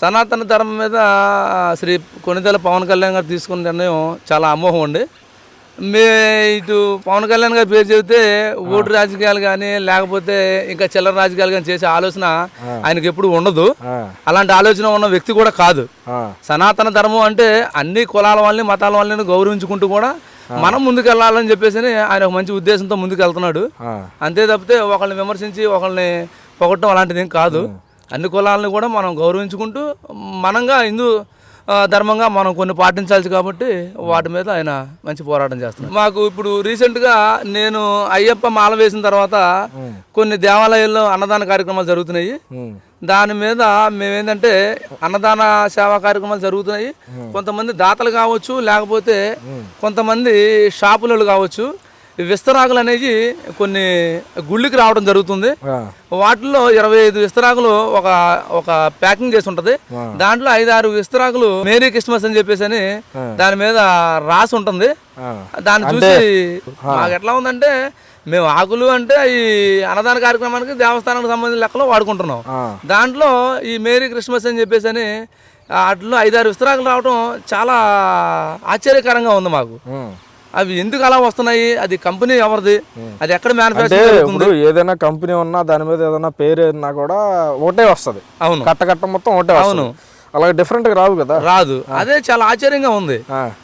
సనాతన ధర్మం మీద శ్రీ కొనిదెల పవన్ కళ్యాణ్ గారు తీసుకున్న నిర్ణయం చాలా అమోహం అండి. మే ఇటు పవన్ కళ్యాణ్ గారి పేరు చెబితే ఓటు రాజకీయాలు కానీ లేకపోతే ఇంకా చిల్లర రాజకీయాలు కానీ చేసే ఆలోచన ఆయనకి ఎప్పుడు ఉండదు. అలాంటి ఆలోచన ఉన్న వ్యక్తి కూడా కాదు. సనాతన ధర్మం అంటే అన్ని కులాల వాళ్ళని మతాల వాళ్ళని గౌరవించుకుంటూ కూడా మనం ముందుకు వెళ్ళాలని చెప్పేసి ఆయన ఒక మంచి ఉద్దేశంతో ముందుకు వెళ్తున్నాడు. అంతే తప్పితే ఒకళ్ళని విమర్శించి ఒకళ్ళని పొగట్టడం అలాంటిది ఏం కాదు అన్ని కులాలను కూడా మనం గౌరవించుకుంటూ మనంగా హిందూ ధర్మంగా మనం కొన్ని పాటించాల్సి కాబట్టి వాటి మీద ఆయన మంచి పోరాటం చేస్తున్నాడు. మాకు ఇప్పుడు రీసెంట్గా నేను అయ్యప్ప మాల వేసిన తర్వాత కొన్ని దేవాలయాల్లో అన్నదాన కార్యక్రమాలు జరుగుతున్నాయి. దాని మీద మేమేంటంటే అన్నదాన సేవా కార్యక్రమాలు జరుగుతున్నాయి. కొంతమంది దాతలు కావచ్చు లేకపోతే కొంతమంది షాపులలో కావచ్చు. విస్తరాకులు అనేవి కొన్ని గుళ్ళకి రావడం జరుగుతుంది. వాటిల్లో ఇరవై ఐదు విస్తరాకులు ఒక ఒక ప్యాకింగ్ చేసి ఉంటది. దాంట్లో ఐదు ఆరు విస్తరాకులు మేరీ క్రిస్మస్ అని చెప్పేసి అని దాని మీద రాసి ఉంటుంది. దాన్ని చూసి మాకు ఎట్లా ఉందంటే మేము ఆకులు అంటే ఈ అన్నదాన కార్యక్రమానికి దేవస్థానానికి సంబంధించిన లెక్కలో వాడుకుంటున్నాం. దాంట్లో ఈ మేరీ క్రిస్మస్ అని చెప్పేసి అని వాటిలో ఐదారు విస్తరాకులు రావడం చాలా ఆశ్చర్యకరంగా ఉంది మాకు. అవి ఎందుకు అలా వస్తున్నాయి? అది కంపెనీ ఎవరిది? అది ఎక్కడ మ్యానుఫ్యాక్చర్ ఏదైనా కంపెనీ ఉన్నా దాని మీద ఏదైనా పేరు ఉన్నా కూడా ఒకటే వస్తది. అవును. కట్ట కట్ట మొత్తం ఒకటే వస్తుంది. అలాగే డిఫరెంట్గా రావు కదా? రాదు. అదే చాలా ఆశ్చర్యంగా ఉంది.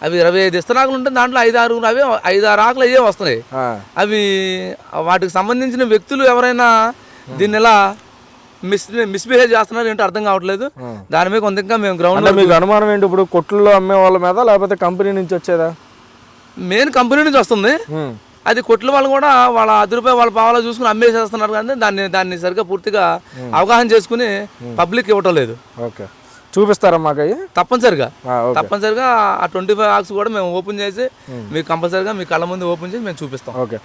అవి ఇరవై ఐదు ఇస్తరాకులు ఉంటే దాంట్లో ఐదు ఆరు అవే ఐదు ఆరు ఆకులు అయ్యే వస్తున్నాయి. అవి వాటికి సంబంధించిన వ్యక్తులు ఎవరైనా దీన్ని ఎలా మిస్ మిస్బిహేవ్ చేస్తున్నారు ఏంటో అర్థం కావట్లేదు. దాని మీద కొంత ఇంకా మేము గ్రౌండ్ మీకు అనుమానం ఏంటి? ఇప్పుడు కొట్టుల్లో అమ్మే వాళ్ళ మీద లేకపోతే కంపెనీ నుంచి వచ్చేదా? మెయిన్ కంపెనీ నుంచి వస్తుంది. అది కొట్ల వాళ్ళు కూడా వాళ్ళ అది రూపాయలు వాళ్ళ పావాలో చూసుకుని అమ్మేసేస్తున్నారు కానీ దాన్ని దాన్ని సరిగ్గా పూర్తిగా అవగాహన చేసుకుని పబ్లిక్ ఇవ్వటం లేదు. ఓకే. చూపిస్తారా మాకు తప్పనిసరిగా. తప్పనిసరిగా ఆ ట్వంటీ ఫైవ్ ఆక్స్ కూడా మేము ఓపెన్ చేసి మీకు కంపల్సరిగా మీ కళ్ళ ముందు ఓపెన్ చేసి మేము చూపిస్తాం. ఓకే.